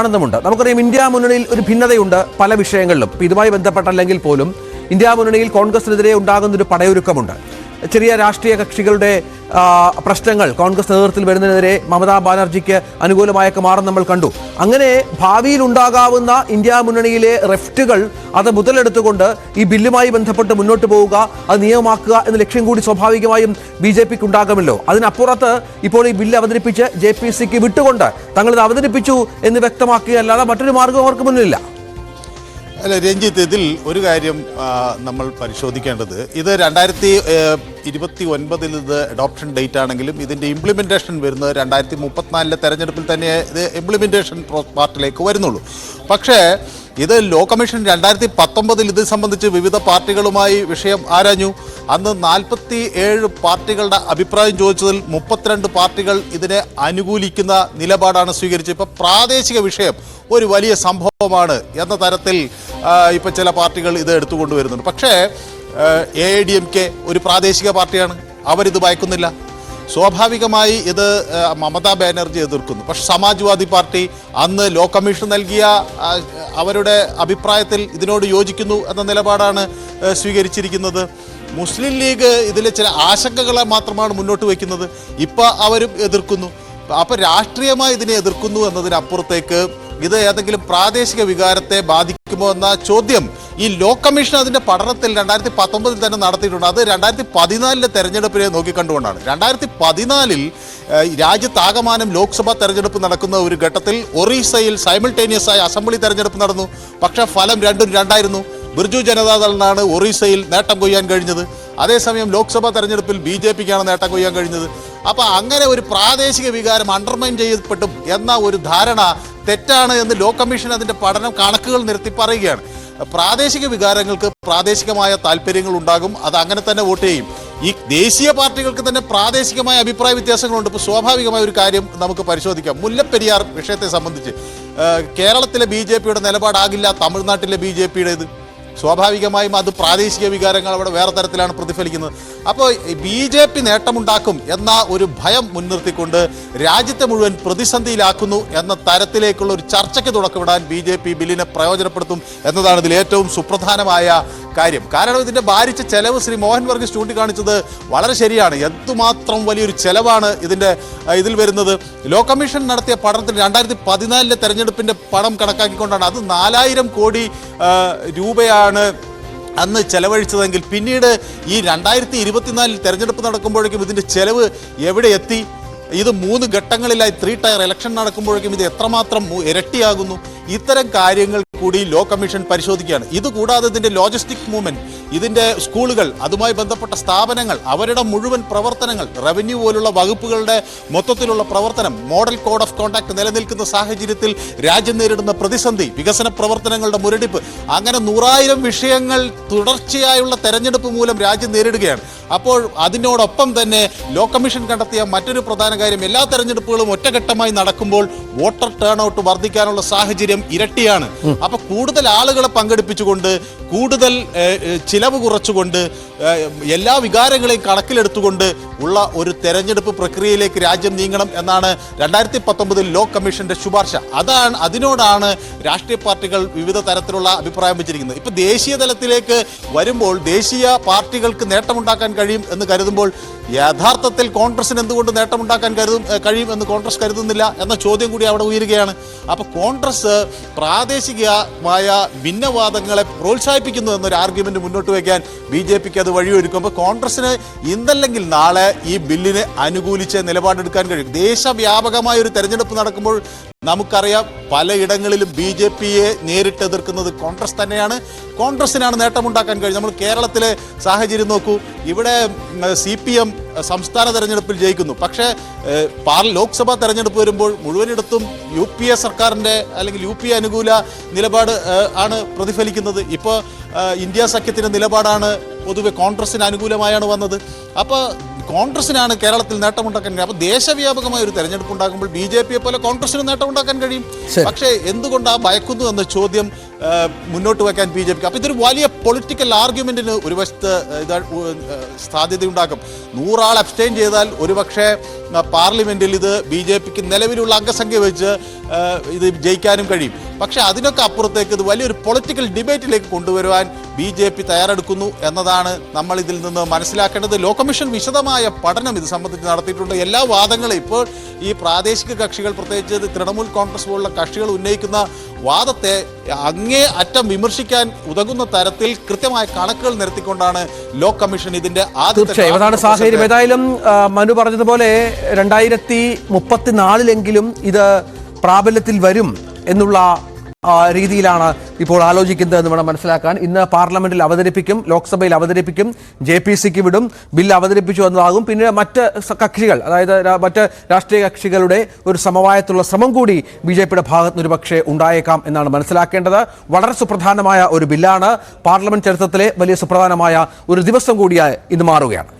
ആണെന്നുമുണ്ട് നമുക്കറിയാം ഇന്ത്യ മുന്നണിയിൽ ഒരു ഭിന്നതയുണ്ട് പല വിഷയങ്ങളിലും. ഇതുമായി ബന്ധപ്പെട്ടല്ലെങ്കിൽ പോലും ഇന്ത്യ മുന്നണിയിൽ കോൺഗ്രസിനെതിരെ ഉണ്ടാകുന്ന ഒരു പടയൊരുക്കമുണ്ട്. ചെറിയ രാഷ്ട്രീയ കക്ഷികളുടെ പ്രശ്നങ്ങൾ കോൺഗ്രസ് നേതൃത്വത്തിൽ വരുന്നതിനെതിരെ മമതാ ബാനർജിക്ക് അനുകൂലമായൊക്കെ മാറും നമ്മൾ കണ്ടു. അങ്ങനെ ഭാവിയിൽ ഉണ്ടാകാവുന്ന ഇന്ത്യ മുന്നണിയിലെ റെഫ്റ്റുകൾ അത് മുതലെടുത്തുകൊണ്ട് ഈ ബില്ലുമായി ബന്ധപ്പെട്ട് മുന്നോട്ട് പോവുക അത് നിയമമാക്കുക എന്ന ലക്ഷ്യം കൂടി സ്വാഭാവികമായും ബി ജെ പിക്ക് ഉണ്ടാകുമല്ലോ അതിനപ്പുറത്ത് ഇപ്പോൾ ഈ ബില്ല് അവതരിപ്പിച്ച് ജെ പി സിക്ക് വിട്ടുകൊണ്ട് തങ്ങളിത് അവതരിപ്പിച്ചു എന്ന് വ്യക്തമാക്കുകയല്ലാതെ മറ്റൊരു മാർഗം അവർക്ക് മുന്നിലില്ല. അല്ല രഞ്ജിത്ത് ഇതിൽ ഒരു കാര്യം നമ്മൾ പരിശോധിക്കേണ്ടത്. ഇത് രണ്ടായിരത്തി ഇരുപത്തി ഒൻപതിൽ ഇത് അഡോപ്ഷൻ ഡേറ്റ് ആണെങ്കിലും ഇതിന്റെ ഇംപ്ലിമെന്റേഷൻ വരുന്നത് രണ്ടായിരത്തി മുപ്പത്തിനാലിലെ തെരഞ്ഞെടുപ്പിൽ തന്നെ ഇത് ഇംപ്ലിമെന്റേഷൻ പാർട്ടിലേക്ക് വരുന്നുള്ളൂ. പക്ഷേ ഇത് ലോ കമ്മീഷൻ രണ്ടായിരത്തി പത്തൊമ്പതിൽ ഇത് സംബന്ധിച്ച് വിവിധ പാർട്ടികളുമായി വിഷയം ആരാഞ്ഞു? അന്ന് നാൽപ്പത്തി ഏഴ് പാർട്ടികളുടെ അഭിപ്രായം ചോദിച്ചതിൽ മുപ്പത്തിരണ്ട് പാർട്ടികൾ ഇതിനെ അനുകൂലിക്കുന്ന നിലപാടാണ് സ്വീകരിച്ചത്. ഇപ്പോൾ പ്രാദേശിക വിഷയം ഒരു വലിയ സംഭവമാണ് എന്ന തരത്തിൽ ഇപ്പോൾ ചില പാർട്ടികൾ ഇത് എടുത്തുകൊണ്ടുവരുന്നുണ്ട്. പക്ഷേ A I D M K ഒരു പ്രാദേശിക പാർട്ടിയാണ്. അവരിത് ഭയക്കുന്നില്ല. സ്വാഭാവികമായി ഇത് മമതാ ബാനർജി എതിർക്കുന്നു. പക്ഷെ സമാജ്വാദി പാർട്ടി അന്ന് ലോ കമ്മീഷൻ നൽകിയ അവരുടെ അഭിപ്രായത്തിൽ ഇതിനോട് യോജിക്കുന്നു എന്ന നിലപാടാണ് സ്വീകരിച്ചിരിക്കുന്നത്. മുസ്ലിം ലീഗ് ഇതിലെ ചില ആശങ്കകളെ മാത്രമാണ് മുന്നോട്ട് വയ്ക്കുന്നത്. ഇപ്പോൾ അവരും എതിർക്കുന്നു. അപ്പൊ രാഷ്ട്രീയമായി ഇതിനെ എതിർക്കുന്നു എന്നതിനപ്പുറത്തേക്ക് ഇത് ഏതെങ്കിലും പ്രാദേശിക വികാരത്തെ ബാധിക്കുമോ എന്ന ചോദ്യം ഈ ലോ കമ്മീഷൻ അതിന്റെ പഠനത്തിൽ രണ്ടായിരത്തി പത്തൊമ്പതിൽ തന്നെ നടത്തിയിട്ടുണ്ട്. അത് രണ്ടായിരത്തി പതിനാലിലെ തെരഞ്ഞെടുപ്പിനെ നോക്കിക്കണ്ടുകൊണ്ടാണ്. രണ്ടായിരത്തി പതിനാലിൽ രാജ്യത്താകമാനം ലോക്സഭാ തെരഞ്ഞെടുപ്പ് നടക്കുന്ന ഒരു ഘട്ടത്തിൽ ഒറീസയിൽ സൈമിൾട്ടേനിയസ് ആയി അസംബ്ലി തെരഞ്ഞെടുപ്പ് നടന്നു. പക്ഷേ ഫലം രണ്ടും രണ്ടായിരുന്നു. ബിർജു ജനതാദളിനാണ് ഒറീസയിൽ നേട്ടം കൊയ്യാൻ കഴിഞ്ഞത്. അതേസമയം ലോക്സഭാ തെരഞ്ഞെടുപ്പിൽ ബി ജെ പിക്കാണ് നേട്ടം കൊയ്യാൻ കഴിഞ്ഞത്. അപ്പോൾ അങ്ങനെ ഒരു പ്രാദേശിക വികാരം അണ്ടർമൈൻ ചെയ്യപ്പെട്ടു എന്ന ഒരു ധാരണ തെറ്റാണ് എന്ന് ലോ കമ്മീഷൻ അതിന്റെ പഠനം കണക്കുകൾ നിരത്തി പറയുകയാണ്. പ്രാദേശിക വികാരങ്ങൾക്ക് പ്രാദേശികമായ താല്പര്യങ്ങൾ ഉണ്ടാകും അത് അങ്ങനെ തന്നെ വോട്ട് ചെയ്യും. ഈ ദേശീയ പാർട്ടികൾക്ക് തന്നെ പ്രാദേശികമായ അഭിപ്രായ വ്യത്യാസങ്ങളുണ്ട്. ഇപ്പോൾ സ്വാഭാവികമായ ഒരു കാര്യം നമുക്ക് പരിശോധിക്കാം. മുല്ലപ്പെരിയാർ വിഷയത്തെ സംബന്ധിച്ച് കേരളത്തിലെ ബി ജെ പിയുടെ നിലപാടാകില്ല തമിഴ്നാട്ടിലെ ബി ജെ പിയുടേത്? സ്വാഭാവികമായും അത് പ്രാദേശിക വികാരങ്ങൾ അവിടെ വേറെ തരത്തിലാണ് പ്രതിഫലിക്കുന്നത്. അപ്പോൾ ബി ജെ പി നേട്ടമുണ്ടാക്കും എന്ന ഒരു ഭയം മുൻനിർത്തിക്കൊണ്ട് രാജ്യത്തെ മുഴുവൻ പ്രതിസന്ധിയിലാക്കുന്നു എന്ന തരത്തിലേക്കുള്ള ഒരു ചർച്ചയ്ക്ക് തുടക്കമിടാൻ ബി ജെ പി ബില്ലിനെ പ്രയോജനപ്പെടുത്തും എന്നതാണ് ഇതിൽ ഏറ്റവും സുപ്രധാനമായ കാര്യം. കാരണം ഇതിന്റെ ഭാരിച്ച ചെലവ് ശ്രീ മോഹൻ വർഗീസ് ചൂണ്ടിക്കാണിച്ചത് വളരെ ശരിയാണ്. എന്തുമാത്രം വലിയൊരു ചെലവാണ് ഇതിന്റെ ഇതിൽ വരുന്നത്. ലോ കമ്മീഷൻ നടത്തിയ പഠനത്തിൽ രണ്ടായിരത്തി പതിനാലിലെ തെരഞ്ഞെടുപ്പിന്റെ പണം കണക്കാക്കിക്കൊണ്ടാണ്. അത് നാലായിരം കോടി രൂപയാണ് അന്ന് ചെലവഴിച്ചതെങ്കിൽ പിന്നീട് ഈ രണ്ടായിരത്തി ഇരുപത്തിനാലിൽ തെരഞ്ഞെടുപ്പ് നടക്കുമ്പോഴേക്കും ഇതിന്റെ ചെലവ് എവിടെ എത്തി? ഇത് മൂന്ന് ഘട്ടങ്ങളിലായി ത്രീ ടയർ ഇലക്ഷൻ നടക്കുമ്പോഴേക്കും ഇത് എത്രമാത്രം ഇരട്ടിയാകുന്നു? ഇത്തരം കാര്യങ്ങൾ കൂടി ലോ കമ്മീഷൻ പരിശോധിക്കുകയാണ്. ഇതുകൂടാതെ ഇതിന്റെ ലോജിസ്റ്റിക് മൂവ്മെന്റ് ഇതിന്റെ സ്കൂളുകൾ അതുമായി ബന്ധപ്പെട്ട സ്ഥാപനങ്ങൾ അവരുടെ മുഴുവൻ പ്രവർത്തനങ്ങൾ റവന്യൂ പോലുള്ള വകുപ്പുകളുടെ മൊത്തത്തിലുള്ള പ്രവർത്തനം മോഡൽ കോഡ് ഓഫ് കോണ്ടാക്ട് നിലനിൽക്കുന്ന സാഹചര്യത്തിൽ രാജ്യം നേരിടുന്ന പ്രതിസന്ധി വികസന പ്രവർത്തനങ്ങളുടെ മുരടിപ്പ് അങ്ങനെ നൂറായിരം വിഷയങ്ങൾ തുടർച്ചയായുള്ള തെരഞ്ഞെടുപ്പ് മൂലം രാജ്യം നേരിടുകയാണ്. അപ്പോൾ അതിനോടൊപ്പം തന്നെ ലോ കമ്മീഷൻ കണ്ടെത്തിയ മറ്റൊരു പ്രധാന കാര്യം എല്ലാ തെരഞ്ഞെടുപ്പുകളും ഒറ്റഘട്ടമായി നടക്കുമ്പോൾ വോട്ടർ ടേൺ ഔട്ട് വർദ്ധിക്കാനുള്ള സാഹചര്യം ഇരട്ടിയാണ്. അപ്പൊ കൂടുതൽ ആളുകളെ പങ്കെടുപ്പിച്ചുകൊണ്ട് കൂടുതൽ ചിലവ് കുറച്ചുകൊണ്ട് എല്ലാ വികാരങ്ങളെയും കണക്കിലെടുത്തുകൊണ്ട് ഉള്ള ഒരു തെരഞ്ഞെടുപ്പ് പ്രക്രിയയിലേക്ക് രാജ്യം നീങ്ങണം എന്നാണ് രണ്ടായിരത്തി പത്തൊമ്പതിൽ ലോ കമ്മീഷന്റെ ശുപാർശ. അതാണ് അതിനോടാണ് രാഷ്ട്രീയ പാർട്ടികൾ വിവിധ തരത്തിലുള്ള അഭിപ്രായം വെച്ചിരിക്കുന്നത്. ഇപ്പൊ ദേശീയ തലത്തിലേക്ക് വരുമ്പോൾ ദേശീയ പാർട്ടികൾക്ക് നേട്ടമുണ്ടാക്കാൻ കഴിയും എന്ന് കരുതുമ്പോൾ യഥാർത്ഥത്തിൽ കോൺഗ്രസിന് എന്തുകൊണ്ട് നേട്ടമുണ്ടാക്കാൻ കരുതും കഴിയും എന്ന് കോൺഗ്രസ് കരുതുന്നില്ല എന്ന ചോദ്യം കൂടി അവിടെ ഉയരുകയാണ്. അപ്പോൾ കോൺഗ്രസ് പ്രാദേശികമായ ഭിന്നവാദങ്ങളെ പ്രോത്സാഹിപ്പിക്കുന്നു എന്നൊരു ആർഗ്യുമെന്റ് മുന്നോട്ട് വയ്ക്കാൻ ബി ജെ പിക്ക് അത് വഴിയൊരുക്കുമ്പോൾ കോൺഗ്രസ്സിന് ഇന്നല്ലെങ്കിൽ നാളെ ഈ ബില്ലിനെ അനുകൂലിച്ച് നിലപാടെടുക്കാൻ കഴിയും. ദേശവ്യാപകമായ ഒരു തെരഞ്ഞെടുപ്പ് നടക്കുമ്പോൾ നമുക്കറിയാം പലയിടങ്ങളിലും ബി ജെ പിയെ നേരിട്ട് എതിർക്കുന്നത് കോൺഗ്രസ് തന്നെയാണ്. കോൺഗ്രസിനാണ് നേട്ടമുണ്ടാക്കാൻ കഴിയും നമ്മൾ കേരളത്തിലെ സാഹചര്യം നോക്കൂ. ഇവിടെ സി പി എം സംസ്ഥാന തെരഞ്ഞെടുപ്പിൽ ജയിക്കുന്നു. പക്ഷേ പാർ ലോക്സഭാ തെരഞ്ഞെടുപ്പ് വരുമ്പോൾ മുഴുവനിടത്തും യു പി എ സർക്കാരിന്റെ അല്ലെങ്കിൽ യു പി അനുകൂല നിലപാട് ആണ് പ്രതിഫലിക്കുന്നത്. ഇപ്പോൾ ഇന്ത്യ സഖ്യത്തിന്റെ നിലപാടാണ് പൊതുവെ കോൺഗ്രസിന് അനുകൂലമായാണ് വന്നത്. അപ്പോൾ കോൺഗ്രസിനാണ് കേരളത്തിൽ നേട്ടമുണ്ടാക്കാൻ കഴിയും അപ്പോൾ ദേശവ്യാപകമായ ഒരു തെരഞ്ഞെടുപ്പ് ഉണ്ടാകുമ്പോൾ ബി ജെ പിയെ പോലെ കോൺഗ്രസിന് നേട്ടമുണ്ടാക്കാൻ കഴിയും. പക്ഷേ എന്തുകൊണ്ട് ആ ഭയക്കുന്നു എന്ന ചോദ്യം മുന്നോട്ട് വെക്കാൻ ബി ജെ പിക്ക്? അപ്പോൾ ഇതൊരു വലിയ പൊളിറ്റിക്കൽ ആർഗ്യുമെന്റിന് ഒരു വശത്ത് ഇത് സാധ്യതയുണ്ടാക്കും. നൂറാൾ അബ്സ്റ്റൈൻ ചെയ്താൽ ഒരുപക്ഷെ പാർലമെന്റിൽ പാർലമെന്റിൽ ഇത് ബി ജെ പിക്ക് നിലവിലുള്ള അംഗസംഖ്യ വെച്ച് ഇത് ജയിക്കാനും കഴിയും. പക്ഷേ അതിനൊക്കെ അപ്പുറത്തേക്ക് ഇത് വലിയൊരു പൊളിറ്റിക്കൽ ഡിബേറ്റിലേക്ക് കൊണ്ടുവരുവാൻ ബി ജെ പി തയ്യാറെടുക്കുന്നു എന്നതാണ് നമ്മൾ ഇതിൽ നിന്ന് മനസ്സിലാക്കേണ്ടത്. ലോ കമ്മീഷൻ വിശദമായ പഠനം ഇത് സംബന്ധിച്ച് നടത്തിയിട്ടുണ്ട്. എല്ലാ വാദങ്ങളും ഇപ്പോൾ ഈ പ്രാദേശിക കക്ഷികൾ പ്രത്യേകിച്ച് തൃണമൂൽ കോൺഗ്രസ് പോലുള്ള കക്ഷികൾ ഉന്നയിക്കുന്ന വാദത്തെ അങ്ങേ അറ്റം വിമർശിക്കാൻ ഉതകുന്ന തരത്തിൽ കൃത്യമായ കണക്കുകൾ നിരത്തിക്കൊണ്ടാണ് ലോ കമ്മീഷൻ ഇതിന്റെ ആദ്യത്തെ സാഹചര്യം. ഏതായാലും മനു പറഞ്ഞതുപോലെ രണ്ടായിരത്തി മുപ്പത്തിനാലിലെങ്കിലും ഇത് പ്രാബല്യത്തിൽ വരും എന്നുള്ള രീതിയിലാണ് ഇപ്പോൾ ആലോചിക്കുന്നത് എന്ന് വേണം മനസ്സിലാക്കാൻ. ഇന്ന് പാർലമെന്റിൽ അവതരിപ്പിക്കും ലോക്സഭയിൽ അവതരിപ്പിക്കും ജെ പി സിക്ക് വിടും ബില്ല് അവതരിപ്പിച്ചു എന്നതാകും. പിന്നെ മറ്റ് കക്ഷികൾ അതായത് മറ്റ് രാഷ്ട്രീയ കക്ഷികളുടെ ഒരു സമവായത്തിലുള്ള ശ്രമം കൂടി ബി ജെ പിയുടെ ഭാഗത്ത് ഒരു ഒരുപക്ഷെ ഉണ്ടായേക്കാം എന്നാണ് മനസ്സിലാക്കേണ്ടത്. വളരെ സുപ്രധാനമായ ഒരു ബില്ലാണ്. പാർലമെന്റ് ചരിത്രത്തിലെ വലിയ സുപ്രധാനമായ ഒരു ദിവസം കൂടിയായി ഇത് മാറുകയാണ്.